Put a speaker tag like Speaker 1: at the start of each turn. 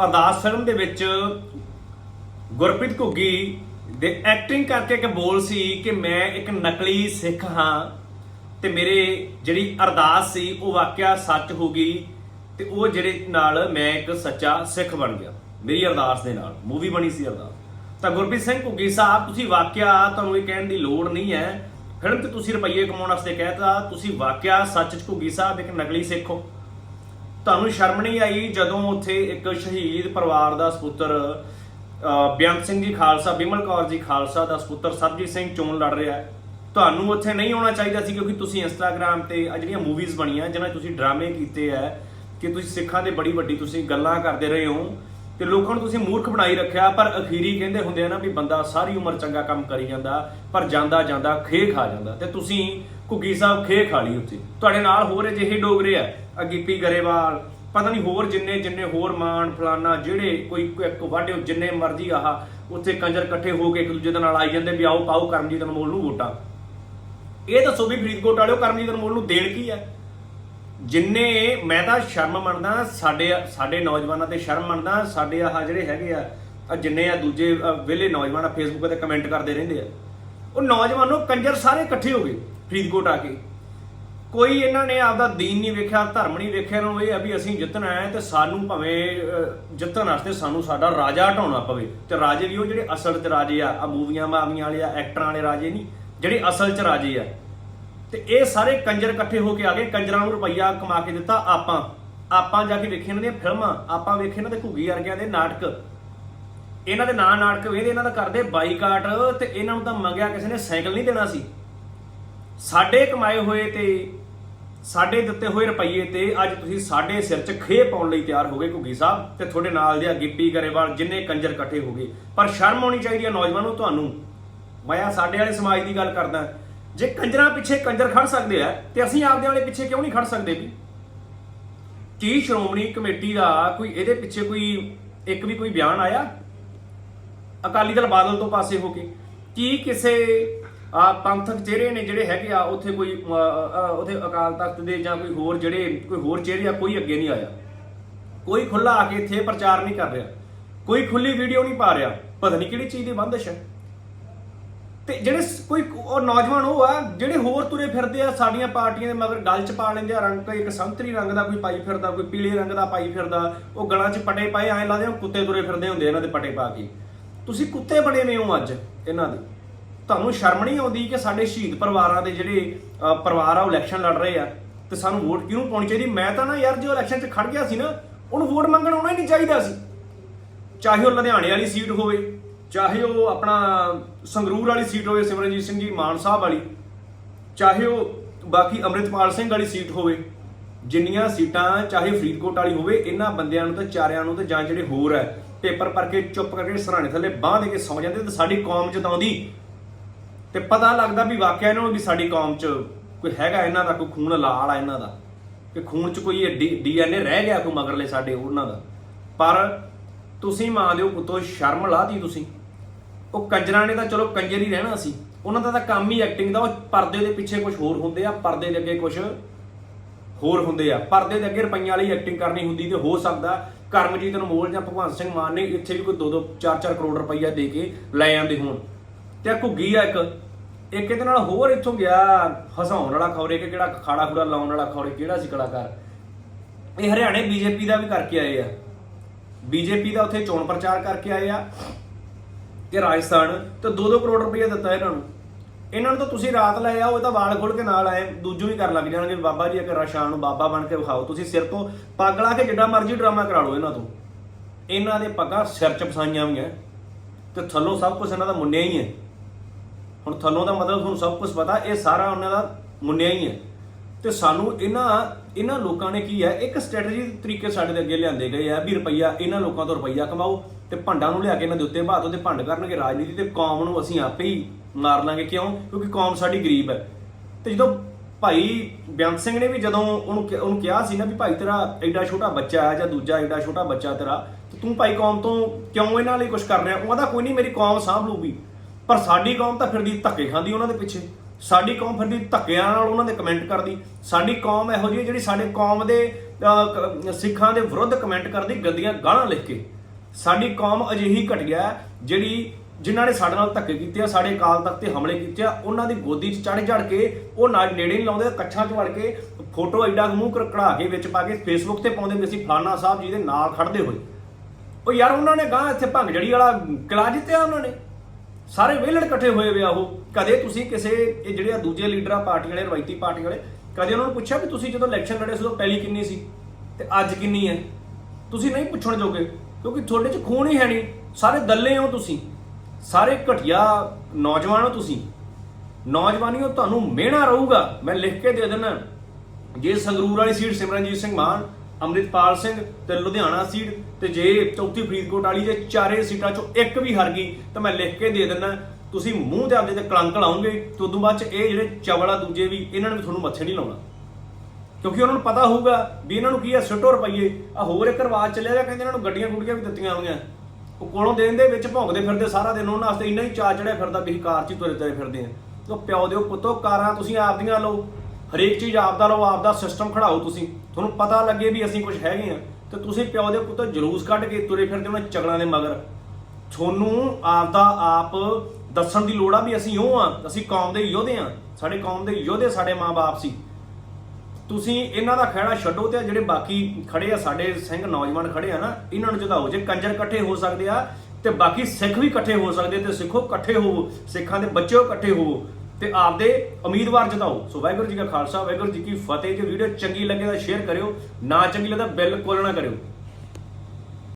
Speaker 1: ਅਰਦਾਸ ਫਿਲਮ ਦੇ ਵਿੱਚ ਗੁਰਪ੍ਰੀਤ ਘੁੱਗੀ ਦੇ ਐਕਟਿੰਗ ਕਰਕੇ ਇੱਕ ਬੋਲ ਸੀ ਕਿ ਮੈਂ ਇੱਕ ਨਕਲੀ ਸਿੱਖ ਹਾਂ ਤੇ ਮੇਰੇ ਜਿਹੜੀ ਅਰਦਾਸ ਸੀ ਉਹ ਵਾਕਿਆ ਸੱਚ ਹੋ ਗਈ ਤੇ ਉਹ ਜਿਹੜੇ ਨਾਲ ਮੈਂ ਇੱਕ ਸੱਚਾ ਸਿੱਖ ਬਣ ਗਿਆ, ਮੇਰੀ ਅਰਦਾਸ ਦੇ ਨਾਲ, ਮੂਵੀ ਬਣੀ ਸੀ ਅਰਦਾਸ। ਤਾਂ ਗੁਰਪ੍ਰੀਤ ਸਿੰਘ ਘੁੱਗੀ ਸਾਹਿਬ, ਤੁਸੀਂ ਵਾਕਿਆ ਤੁਹਾਨੂੰ ਇਹ ਕਹਿਣ ਦੀ ਲੋੜ ਨਹੀਂ ਹੈ, ਫਿਲਮ ਤੇ ਤੁਸੀਂ ਰੁਪਈਏ ਕਮਾਉਣ ਵਾਸਤੇ ਕਹਿਤਾ, ਤੁਸੀਂ ਵਾਕਿਆ ਸੱਚ ਚ ਘੁੱਗੀ ਸਾਹਿਬ ਇੱਕ ਨਕਲੀ ਸਿੱਖ ਹੋ। ਤੁਹਾਨੂੰ ਸ਼ਰਮ ਨਹੀਂ ਆਈ ਜਦੋਂ ਉੱਥੇ ਇੱਕ ਸ਼ਹੀਦ ਪਰਿਵਾਰ ਦਾ ਸੁਪੁੱਤਰ ਅਹ, ਬੇਅੰਤ ਸਿੰਘ ਜੀ ਖਾਲਸਾ ਬਿਮਲ ਕੌਰ ਜੀ ਖਾਲਸਾ ਦਾ ਸੁਪੁੱਤਰ ਸਰਬਜੀਤ ਸਿੰਘ ਚੋਣ ਲੜ ਰਿਹਾ ਹੈ? ਤੁਹਾਨੂੰ ਉੱਥੇ ਨਹੀਂ ਆਉਣਾ ਚਾਹੀਦਾ ਸੀ ਕਿਉਂਕਿ ਤੁਸੀਂ ਇੰਸਟਾਗ੍ਰam ਤੇ ਆ ਜਿਹੜੀਆਂ ਮੂਵੀਜ਼ ਬਣੀਆਂ ਜਿਨ੍ਹਾਂ 'ਚ ਤੁਸੀਂ ਡਰਾਮੇ ਕੀਤੇ ਆ ਕਿ ਤੁਸੀਂ ਸਿੱਖਾਂ ਦੇ ਬੜੀ ਵੱਡੀ ਤੁਸੀਂ ਗੱਲਾਂ ਕਰਦੇ ਰਹੇ ਹੋ ਤੇ ਲੋਕਾਂ ਨੂੰ ਤੁਸੀਂ ਮੂਰਖ ਬਣਾਈ ਰੱਖਿਆ, ਪਰ ਅਖੀਰੀ ਕਹਿੰਦੇ ਹੁੰਦੇ ਆ ਨਾ ਵੀ ਬੰਦਾ ਸਾਰੀ ਉਮਰ ਚੰਗਾ ਕੰਮ ਕਰੀ ਜਾਂਦਾ, ਪਰ ਜਾਂਦਾ ਜਾਂਦਾ ਖੇ ਖਾ ਜਾਂਦਾ। ਤੇ ਤੁਸੀਂ ਘੁੱਗੀ ਸਾਹਿਬ ਖੇ ਖਾ ਲਈ ਉੱਥੇ। ਤੁਹਾਡੇ ਨਾਲ ਹੋਰ ਅਜਿਹੇ ਡੋਗਰੇ ਆ ਆ ਗਰੇਵਾਲ, ਪਤਾ ਨਹੀਂ ਹੋਰ ਜਿੰਨੇ ਜਿੰਨੇ ਹੋਰ ਮਾਨ ਫਲਾਨਾ, ਜਿਹੜੇ ਕੋਈ ਕੋਈ ਇੱਕ ਵਾਢੇ ਜਿੰਨੇ ਮਰਜ਼ੀ ਆਹ ਉੱਥੇ ਕੰਜਰ ਇਕੱਠੇ ਹੋ ਕੇ ਇੱਕ ਦੂਜੇ ਦੇ ਨਾਲ ਆਈ ਜਾਂਦੇ ਵੀ ਆਓ ਪਾਓ ਕਰਮਜੀਤ ਅਨਮੋਲ ਨੂੰ ਵੋਟਾਂ। ਇਹ ਦੱਸੋ ਵੀ ਫਰੀਦਕੋਟ ਵਾਲਿਓ ਕਰਮਜੀਤ ਅਨਮੋਲ ਨੂੰ ਦੇਣ ਕੀ ਹੈ ਜਿੰਨੇ ਮੈਂ ਤਾਂ ਸ਼ਰਮ ਮੰਨਦਾ ਸਾਡੇ ਸਾਡੇ ਨੌਜਵਾਨਾਂ ਤੇ ਸ਼ਰਮ ਮੰਨਦਾ ਸਾਡੇ ਆਹ ਜਿਹੜੇ ਹੈਗੇ ਆ ਆ ਜਿੰਨੇ ਆ ਦੂਜੇ ਅ, ਵਿਹਲੇ ਨੌਜਵਾਨ ਆ ਫੇਸਬੁੱਕ ਤੇ ਕਮੈਂਟ ਕਰਦੇ ਰਹਿੰਦੇ ਆ। ਉਹ ਨੌਜਵਾਨੋ ਕੰਜਰ ਸਾਰੇ ਇਕੱਠੇ ਹੋ ਗਏ ਫਰੀਦਕੋਟ ਆ ਕੇ। ਕੋਈ ਇਹਨਾਂ ਨੇ ਆਪਦਾ ਦੀਨ ਨਹੀਂ ਵੇਖਿਆ ਧਰਮ ਨਹੀਂ ਵੇਖਿਆ ਇਹਨਾਂ ਨੂੰ ਇਹ ਆ ਵੀ ਅਸੀਂ ਜਿੱਤਣਾ ਹੈ ਤੇ ਸਾਨੂੰ ਭਾਵੇਂ ਜਿੱਤਣ ਵਾਸਤੇ ਸਾਨੂੰ ਸਾਡਾ ਰਾਜਾ ਹਟਾਉਣਾ ਪਵੇ। ਤੇ ਰਾਜੇ ਵੀ ਉਹ ਜਿਹੜੇ ਅਸਲ 'ਚ ਰਾਜੇ ਆ ਆ ਮੂਵੀਆਂ ਮਾਵੀਆਂ ਵਾਲੇ ਆ ਐਕਟਰਾਂ ਵਾਲੇ ਰਾਜੇ ਨਹੀਂ ਜਿਹੜੇ ਅਸਲ 'ਚ ਰਾਜੇ ਆ। ਤੇ ਇਹ ਸਾਰੇ ਕੰਜਰ ਇਕੱਠੇ ਹੋ ਕੇ ਆ ਗਏ। ਕੰਜਰਾਂ ਨੂੰ ਰੁਪਈਆ ਕਮਾ ਕੇ ਦਿੱਤਾ ਆਪਾਂ। ਆਪਾਂ ਜਾ ਕੇ ਵੇਖੇ ਇਹਨਾਂ ਦੀਆਂ ਫਿਲਮਾਂ। ਆਪਾਂ ਵੇਖੇ ਇਹਨਾਂ ਦੇ ਘੁੱਗੀ ਵਰਗਿਆਂ ਦੇ ਨਾਟਕ। ਇਹਨਾਂ ਦੇ ਨਾਂ ਨਾਟਕ ਵੇਖਦੇ, ਇਹਨਾਂ ਦਾ ਕਰਦੇ ਬਾਈਕਾਟ ਤੇ ਇਹਨਾਂ ਨੂੰ ਤਾਂ ਮੰਗਿਆ ਕਿਸੇ ਨੇ ਸਾਈਕਲ ਨਹੀਂ ਦੇਣਾ ਸੀ। ਸਾਡੇ ਕਮਾਏ ਹੋਏ ਤੇ ਸਾਡੇ ਦਿੱਤੇ ਹੋਏ ਰੁਪਈਏ ਤੇ ਅੱਜ ਤੁਸੀਂ ਸਾਡੇ ਸਿਰ 'ਚ ਖੇ ਪਾਉਣ ਲਈ ਤਿਆਰ ਹੋ ਗਏ ਘੁੱਗੀ ਸਾਹਿਬ ਤੇ ਤੁਹਾਡੇ ਨਾਲ ਦੇ ਆ ਗਿੱਪੀ ਗਰੇਵਾਲ ਜਿੰਨੇ ਕੰਜਰ ਇਕੱਠੇ ਹੋ ਗਏ। ਪਰ ਸ਼ਰਮ ਆਉਣੀ ਚਾਹੀਦੀ ਹੈ ਨੌਜਵਾਨੋ ਤੁਹਾਨੂੰ। ਮੈਂ ਆ ਸਾਡੇ ਵਾਲੇ ਸਮਾਜ ਦੀ ਗੱਲ ਕਰਦਾ। ਜੇ ਕੰਜਰਾਂ ਪਿੱਛੇ ਕੰਜਰ ਖੜ ਸਕਦੇ ਆ ਤੇ ਅਸੀਂ ਆਪਦੇ ਵਾਲੇ ਪਿੱਛੇ ਕਿਉਂ ਨਹੀਂ ਖੜ ਸਕਦੇ ਵੀ? ਕੀ ਸ਼੍ਰੋਮਣੀ ਕਮੇਟੀ ਦਾ ਕੋਈ ਇਹਦੇ ਪਿੱਛੇ ਕੋਈ ਇੱਕ ਵੀ ਕੋਈ ਬਿਆਨ ਆਇਆ? ਅਕਾਲੀ ਦਲ ਬਾਦਲ ਤੋਂ ਪਾਸੇ ਹੋ ਕੇ। ਕੀ ਕਿਸੇ ਪੰਥਕ ਚਿਹਰੇ ਨੇ ਜਿਹੜੇ ਹੈਗੇ ਆ ਉੱਥੇ ਕੋਈ ਅ, ਉੱਥੇ ਅਕਾਲ ਤਖਤ ਦੇ ਜਾਂ ਕੋਈ ਹੋਰ ਜਿਹੜੇ ਕੋਈ ਹੋਰ ਚਿਹਰੇ ਆ ਕੋਈ ਅੱਗੇ ਨਹੀਂ ਆਇਆ। ਕੋਈ ਖੁੱਲਾ ਆ ਕੇ ਇੱਥੇ ਪ੍ਰਚਾਰ ਨਹੀਂ ਕਰ ਰਿਹਾ। ਕੋਈ ਖੁੱਲੀ ਵੀਡੀਓ ਨਹੀਂ ਪਾ ਰਿਹਾ। ਪਤਾ ਨਹੀਂ ਕਿਹੜੀ ਚੀਜ਼ ਦੀ ਬੰਦਸ਼ ਹੈ। ਤੇ ਜਿਹੜੇ ਕੋਈ ਉਹ ਨੌਜਵਾਨ ਉਹ ਆ, ਜਿਹੜੇ ਹੋਰ ਤੁਰੇ ਫਿਰਦੇ ਆ ਸਾਡੀਆਂ ਪਾਰਟੀਆਂ ਦੇ ਮਗਰ ਗਲ ਚ ਪਾ ਲੈਂਦੇ ਆ ਰੰਗ, ਕੋਈ ਇੱਕ ਸੰਤਰੀ ਰੰਗ ਦਾ, ਕੋਈ ਪਾਈ ਫਿਰਦਾ, ਕੋਈ ਪੀਲੇ ਰੰਗ ਦਾ ਪਾਈ ਫਿਰਦਾ, ਉਹ ਗਲਾਂ 'ਚ ਪਟੇ ਪਾਏ, ਐਂ ਲੱਗਦੇ ਆ ਕੁੱਤੇ ਤੁਰੇ ਫਿਰਦੇ ਹੁੰਦੇ ਇਹਨਾਂ ਦੇ ਪਟੇ ਪਾ ਕੇ। ਤੁਸੀਂ ਕੁੱਤੇ ਬਣੇ ਨੇ ਹੋ ਅੱਜ ਇਹਨਾਂ ਦੇ। ਤੁਹਾਨੂੰ ਸ਼ਰਮ ਨਹੀਂ ਆਉਂਦੀ ਕਿ ਸਾਡੇ ਸ਼ਹੀਦ ਪਰਿਵਾਰਾਂ ਦੇ ਜਿਹੜੇ ਪਰਿਵਾਰ ਆ, ਉਹ ਇਲੈਕਸ਼ਨ ਲੜ ਰਹੇ ਆ, ਤੇ ਸਾਨੂੰ ਵੋਟ ਕਿਉਂ ਪਾਉਣੀ ਚਾਹੀਦੀ? ਮੈਂ ਤਾਂ ਨਾ ਯਾਰ ਜੋ ਇਲੈਕਸ਼ਨ 'ਚ ਖੜ ਗਿਆ ਸੀ ਨਾ, ਉਹਨੂੰ ਵੋਟ ਮੰਗਣ ਆਉਣਾ ਹੀ ਨਹੀਂ ਚਾਹੀਦਾ ਸੀ। ਚਾਹੇ ਉਹ ਲੁਧਿਆਣੇ ਵਾਲੀ ਸੀਟ ਹੋਵੇ ਚਾਹੇ ਉਹ ਆਪਣਾ ਸੰਗਰੂਰ ਵਾਲੀ ਸੀਟ ਹੋਵੇ, ਸਿਮਰਨਜੀਤ ਸਿੰਘ ਜੀ, ਮਾਨ ਸਾਹਿਬ ਵਾਲੀ, ਚਾਹੇ ਉਹ ਬਾਕੀ ਅੰਮ੍ਰਿਤਪਾਲ ਸਿੰਘ ਵਾਲੀ ਸੀਟ ਹੋਵੇ, ਜਿੰਨੀਆਂ ਸੀਟਾਂ ਚਾਹੇ ਫਰੀਦਕੋਟ ਵਾਲੀ ਹੋਵੇ, ਇਹਨਾਂ ਬੰਦਿਆਂ ਨੂੰ ਤੇ ਚਾਰਿਆਂ ਨੂੰ ਤੇ ਜਾਂ ਜਿਹੜੇ ਹੋਰ ਹੈ, ਪੇਪਰ ਭਰ ਕੇ ਚੁੱਪ ਕਰਕੇ ਸਰਾਣੇ ਥੱਲੇ ਬਾਹ ਦੇ ਕੇ ਸੌ ਜਾਂਦੇ ਤੇ ਸਾਡੀ ਕੌਮ ਜਿਤਾਉਂਦੀ। ਤੇ ਪਤਾ ਲੱਗਦਾ ਵੀ ਵਾਕਿਆ ਇਹਨਾਂ ਨੂੰ ਵੀ ਸਾਡੀ ਕੌਮ 'ਚ ਕੋਈ ਹੈਗਾ ਇਹਨਾਂ ਦਾ, ਕੋਈ ਖੂਨ ਲਾਲ ਆ ਇਹਨਾਂ ਦਾ। ਕਿ ਖੂਨ 'ਚ ਕੋਈ ਡੀਐਨਏ ਰਹਿ ਗਿਆ ਕੋਈ ਮਗਰਲੇ ਸਾਡੇ ਉਹਨਾਂ ਦਾ। ਪਰ ਤੁਸੀਂ ਮਾਂ ਦਿਓ, ਪੁੱਤੋ, ਸ਼ਰਮ ਲਾਤੀ ਤੁਸੀਂ। ਉਹ ਕੰਜਰਾਂ ਨੇ ਤਾਂ ਚਲੋ ਕੰਜਰ ਹੀ ਰਹਿਣਾ ਸੀ। ਉਹਨਾਂ ਦਾ ਤਾਂ ਕੰਮ ਹੀ ਐਕਟਿੰਗ ਦਾ, ਉਹ ਪਰਦੇ ਦੇ ਪਿੱਛੇ ਕੁਝ ਹੋਰ ਹੁੰਦੇ ਆ, ਪਰਦੇ ਦੇ ਅੱਗੇ ਕੁਝ ਹੋਰ ਹੁੰਦੇ ਆ। ਪਰਦੇ ਦੇ ਅੱਗੇ ਰੁਪਈਆਂ ਵਾਲੀ ਐਕਟਿੰਗ ਕਰਨੀ ਹੁੰਦੀ ਤੇ ਹੋ ਸਕਦਾ ਕਰਮਜੀਤ ਅਨਮੋਲ ਜਾਂ ਭਗਵੰਤ ਸਿੰਘ ਮਾਨ ਨੇ ਇੱਥੇ ਵੀ ਕੋਈ 2-2 4-4 ਕਰੋੜ ਰੁਪਈਆ ਦੇ ਕੇ ਲੈ ਆਂਦੇ ਹੋਣ। ਤੇ ਆ ਘੁੱਗੀ ਆ ਇੱਕ। ਇੱਕ ਇਹਦੇ ਨਾਲ ਹੋਰ ਇੱਥੋਂ ਗਿਆ, ਹਸਾਉਣ ਵਾਲਾ ਖੌਰੇ ਕਿ ਕਿਹੜਾ ਖਾੜਾ ਖੂੜਾ ਲਾਉਣ ਵਾਲਾ ਖੌਰੇ, ਕਿਹੜਾ ਸੀ ਕਲਾਕਾਰ? ਇਹ ਹਰਿਆਣੇ ਬੀਜੇਪੀ ਦਾ ਵੀ ਕਰਕੇ ਆਏ ਆ। ਬੀਜੇਪੀ ਦਾ ਉੱਥੇ ਚੋਣ ਪ੍ਰਚਾਰ ਕਰਕੇ ਆਏ ਆ। ਤੇ ਰਾਜਸਥਾਨ, ਤੇ 2-2 ਕਰੋੜ ਰੁਪਏ ਦਿੱਤਾ ਇਹਨਾਂ ਨੂੰ। ਇਹਨਾਂ ਨੂੰ ਤਾਂ ਤੁਸੀਂ ਰਾਤ ਲੈ ਆਓ, ਇਹ ਤਾਂ ਵਾਲ ਖੋਲ ਕੇ ਨਾਲ ਆਏ, ਦੂਜੂ ਵੀ ਕਰਨ ਲੱਗ ਜਾਣਗੇ ਵੀ ਬਾਬਾ ਜੀ ਅਗਰ ਰਸ਼ਾਨ ਨੂੰ ਬਾਬਾ ਬਣ ਕੇ ਵਿਖਾਓ, ਤੁਸੀਂ ਸਿਰ ਤੋਂ ਪੱਗ ਲਾ ਕੇ ਜਿੱਡਾ ਮਰਜ਼ੀ ਡਰਾਮਾ ਕਰਾ ਲਓ ਇਹਨਾਂ ਤੋਂ। ਇਹਨਾਂ ਦੇ ਪੱਗਾਂ ਸਿਰ ਚ ਫਸਾਈਆਂ ਹੋਈਆਂ, ਤੇ ਥੱਲੋਂ ਸਭ ਕੁਝ ਇਹਨਾਂ ਦਾ ਮੁੰਨਿਆ ਹੀ ਹੈ। ਹੁਣ ਥੱਲੋਂ ਦਾ ਮਤਲਬ ਤੁਹਾਨੂੰ ਸਭ ਕੁਝ ਪਤਾ, ਇਹ ਸਾਰਾ ਉਹਨਾਂ ਦਾ ਮੁੰਨਿਆ ਹੀ ਹੈ। ਤੇ ਸਾਨੂੰ ਇਹਨਾਂ ਇਹਨਾਂ ਲੋਕਾਂ ਨੇ ਕੀ ਹੈ, ਇੱਕ ਸਟ੍ਰੈਟਜੀ ਤਰੀਕੇ ਸਾਡੇ ਦੇ ਅੱਗੇ ਲਿਆਂਦੇ ਗਏ ਆ ਵੀ ਰੁਪਈਆ ਇਹਨਾਂ ਲੋਕਾਂ ਤੋਂ ਰੁਪਈਆ ਕਮਾਓ ਤੇ ਭੰਡਾਂ ਨੂੰ ਲਿਆ ਕੇ ਇਹਨਾਂ ਦੇ ਉੱਤੇ ਬਾਤ ਉਹਦੇ ਭੰਡ ਕਰਨਗੇ ਰਾਜਨੀਤੀ ਤੇ ਕੌਮ ਨੂੰ ਅਸੀਂ ਆਪੇ ਹੀ ਮਾਰ ਲਾਂਗੇ ਕਿਉਂ? ਕਿਉਂਕਿ ਕੌਮ ਸਾਡੀ ਗਰੀਬ ਹੈ। ਤੇ ਜਦੋਂ ਭਾਈ ਬੇਅੰਤ ਸਿੰਘ ਨੇ ਵੀ ਜਦੋਂ ਉਹਨੂੰ ਉਹਨੂੰ ਕਿਹਾ ਸੀ ਨਾ ਵੀ ਭਾਈ ਤੇਰਾ ਐਡਾ ਛੋਟਾ ਬੱਚਾ ਹੈ ਜਾਂ ਦੂਜਾ ਐਡਾ ਛੋਟਾ ਬੱਚਾ ਤੇਰਾ, ਤੂੰ ਭਾਈ ਕੌਮ ਤੋਂ ਕਿਉਂ ਇਹਨਾਂ ਲਈ ਕੁਝ ਕਰ ਰਿਹਾ? ਉਹਦਾ ਕੋਈ ਨਹੀਂ, ਮੇਰੀ ਕੌਮ ਸਾਂਭ ਲੂਗੀ ਪਰ ਸਾਡੀ ਕੌਮ ਤਾਂ ਫਿਰਦੀ ਧੱਕੇ ਖਾਂਦੀ ਉਹਨਾਂ ਦੇ ਪਿੱਛੇ। ਸਾਡੀ ਕੌਮ ਫਿਰ ਵੀ ਧੱਕਿਆਂ ਨਾਲ ਉਹਨਾਂ ਦੇ ਕਮੈਂਟ ਕਰਦੀ। ਸਾਡੀ ਕੌਮ ਇਹੋ ਜਿਹੀ ਜਿਹੜੀ ਸਾਡੇ ਕੌਮ ਦੇ ਸਿੱਖਾਂ ਦੇ ਵਿਰੁੱਧ ਕਮੈਂਟ ਕਰਦੀ ਗੰਦੀਆਂ ਗਾਲਾਂ ਲਿਖ ਕੇ। ਸਾਡੀ ਕੌਮ ਅਜਿਹੀ ਘਟਿਆ ਹੈ, ਜਿਹੜੀ ਜਿਨ੍ਹਾਂ ਨੇ ਸਾਡੇ ਨਾਲ ਧੱਕੇ ਕੀਤੇ ਆ ਸਾਡੇ ਅਕਾਲ ਤਖਤ ਤੇ ਹਮਲੇ ਕੀਤੇ ਆ ਉਹਨਾਂ ਦੀ ਗੋਦੀ 'ਚ ਚੜ ਚੜ ਕੇ ਉਹ ਨਾਲ ਨੇੜੇ ਨਹੀਂ ਲਾਉਂਦੇ ਕੱਛਾਂ 'ਚ ਵੜ ਕੇ ਫੋਟੋ ਐਡਾ ਮੂੰਹ ਕਰ ਕਢਾ ਕੇ ਵਿੱਚ ਪਾ ਕੇ ਫੇਸਬੁੱਕ ਤੇ ਪਾਉਂਦੇ ਵੀ ਅਸੀਂ ਫਲਾਨਾ ਸਾਹਿਬ ਜੀ ਦੇ ਨਾਲ ਖੜਦੇ ਹੋਏ। ਉਹ ਯਾਰ ਉਹਨਾਂ ਨੇ ਗਾਂ ਇੱਥੇ ਭੰਗ ਜੜੀ ਵਾਲਾ ਕਿਲਾ ਜਿੱਤਿਆ ਉਹਨਾਂ ਨੇ। ਸਾਰੇ ਵਿਹਲੜ ਇਕੱਠੇ ਹੋਏ ਵੇ ਆ ਉਹ। ਕਦੇ ਤੁਸੀਂ ਕਿਸੇ, ਇਹ ਜਿਹੜੇ ਆ ਦੂਜੇ ਲੀਡਰਾਂ ਪਾਰਟੀ ਵਾਲੇ, ਰਵਾਇਤੀ ਪਾਰਟੀ ਵਾਲੇ, ਕਦੇ ਉਹਨਾਂ ਨੂੰ ਪੁੱਛਿਆ ਵੀ ਤੁਸੀਂ ਜਦੋਂ ਇਲੈਕਸ਼ਨ ਲੜੇ ਸੀ ਉਦੋਂ ਪਹਿਲੀ ਕਿੰਨੀ ਸੀ? ਤੇ ਅੱਜ ਕਿੰਨੀ ਹੈ? ਤੁਸੀਂ ਨਹੀਂ ਪੁੱਛਣ ਜੋਗੇ, ਕਿਉਂਕਿ ਤੁਹਾਡੇ 'ਚ ਖੂਨ ਹੀ ਹੈ ਨਹੀਂ। ਸਾਰੇ ਦੱਲੇ ਹੋ ਤੁਸੀਂ। ਸਾਰੇ ਘਟਿਆ ਨੌਜਵਾਨ ਹੋ ਤੁਸੀਂ। ਨੌਜਵਾਨੀਓ, ਤੁਹਾਨੂੰ ਮਿਹਣਾ ਰਹੂਗਾ। ਮੈਂ ਲਿਖ ਕੇ ਦੇ ਦਿੰਦਾ। ਜੇ ਸੰਗਰੂਰ ਵਾਲੀ ਸੀਟ ਸਿਮਰਨਜੀਤ ਸਿੰਘ ਮਾਨ ਅੰਮ੍ਰਿਤਪਾਲ ਸਿੰਘ ਤੇ ਲੁਧਿਆਣਾ ਸੀਟ ਤੇ ਜੇ ਚੌਥੀ ਫਰੀਦਕੋਟ ਵਾਲੀ ਜੇ ਚਾਰੇ ਸੀਟਾਂ ਚੋਂ ਇੱਕ ਵੀ ਹਾਰ ਗਈ, ਤਾਂ ਮੈਂ ਲਿਖ ਕੇ ਦੇ ਦਿੰਦਾ, ਤੁਸੀਂ ਮੂੰਹ ਤੇ ਆਪਦੇ ਤੇ ਕਲੰਕ ਲਾਉਂਗੇ ਤੇ ਉਦੋਂ ਬਾਅਦ ਚ ਇਹ ਜਿਹੜੇ ਚਵਲਾ ਦੂਜੇ ਵੀ, ਇਹਨਾਂ ਨੇ ਤੁਹਾਨੂੰ ਮੱਥੇ ਨਹੀਂ ਲਾਉਣਾ। ਕਿਉਂਕਿ ਉਹਨਾਂ ਨੂੰ ਪਤਾ ਹੋਊਗਾ ਵੀ ਇਹਨਾਂ ਨੂੰ ਕੀ ਹੈ ਸਿੱਟੋ ਰੁਪਈਏ। ਆ ਹੋਰ ਇੱਕ ਰਿਵਾਜ ਚੱਲਿਆ ਗਿਆ ਕਹਿੰਦੇ ਇਹਨਾਂ ਨੂੰ ਗੱਡੀਆਂ ਗੁੱਡੀਆਂ ਵੀ ਦਿੱਤੀਆਂ ਹੋਈਆਂ। ਉਹ ਕੋਲੋਂ ਦੇਣ ਦੇ ਵਿੱਚ ਭੌਂਕਦੇ ਫਿਰਦੇ ਸਾਰਾ ਦਿਨ, ਉਹਨਾਂ ਵਾਸਤੇ ਇੰਨਾ ਹੀ ਚਾਅ ਚੜਿਆ ਫਿਰਦਾ ਵੀ ਕਾਰ 'ਚ ਹੀ ਤੁਰੇ ਤੁਰੇ ਫਿਰਦੇ ਆ। ਤੋ ਪਿਓ ਦਿਓ ਪੁੱਤੋ, ਕਾਰਾਂ ਤੁਸੀਂ ਆਪਦੀਆਂ ਲਓ। ਹਰੇਕ ਚੀਜ਼ ਆਪਦਾ ਲਓ, ਆਪਦਾ ਸਿਸਟਮ ਖੜਾਓ ਤੁਸੀਂ। ਤੁਹਾਨੂੰ ਪਤਾ ਲੱਗੇ ਵੀ ਅਸੀਂ ਕੁਝ ਹੈਗੇ ਆ ਤੇ ਤੁਸੀਂ ਪਿਓ ਦੇ ਪੁੱਤੋ ਜਲੂਸ ਕੱਢ ਕੇ ਤੁਰੇ ਫਿਰਦੇ ਉਹਨਾਂ ਚਗਲਾਂ ਦੇ ਮਗਰ। ਤੁਹਾਨੂੰ ਆਪਦਾ ਆਪ ਦੱਸਣ ਦੀ ਲੋੜ ਆ ਵੀ ਅਸੀਂ ਉਹ ਆ ਅਸੀਂ ਕੌਮ ਦੇ ਯੋਧੇ ਆ ਸਾਡੇ ਕੌਮ ਦੇ ਯੋਧੇ ਸਾਡੇ ਮਾਪੇ ਸੀ। ਤੁਸੀਂ ਇਹਨਾਂ ਦਾ ਖਹਿੜਾ ਛੱਡੋ ਤੇ ਜਿਹੜੇ ਬਾਕੀ ਖੜੇ ਆ, ਸਾਡੇ ਸਿੰਘ ਨੌਜਵਾਨ ਖੜੇ ਆ ਨਾ, ਇਹਨਾਂ ਨੂੰ ਜਦਾਓ ਜੇ ਕੰਜਰ ਇਕੱਠੇ ਹੋ ਸਕਦੇ ਆ, ਤੇ ਬਾਕੀ ਸਿੱਖ ਵੀ ਇਕੱਠੇ ਹੋ ਸਕਦੇ ਤੇ ਸਿੱਖੋ ਇਕੱਠੇ ਹੋਵੋ। ਸਿੱਖਾਂ ਦੇ ਬੱਚਿਓ ਇਕੱਠੇ ਹੋਵੋ। ਤੇ ਆਪਦੇ ਉਮੀਦਵਾਰ ਜਿਤਾਓ। ਸੋ ਵਾਹਿਗੁਰੂ ਜੀ ਕਾ ਖਾਲਸਾ, ਵਾਹਿਗੁਰੂ ਜੀ ਕੀ ਫਤਿਹ। ਜੇ ਵੀਡੀਓ ਚੰਗੀ ਲੱਗੇ ਤਾਂ ਸ਼ੇਅਰ ਕਰਿਓ, ਨਾ ਚੰਗੀ ਲੱਗਦਾ ਬਿਲਕੁਲ ਨਾ ਕਰਿਓ।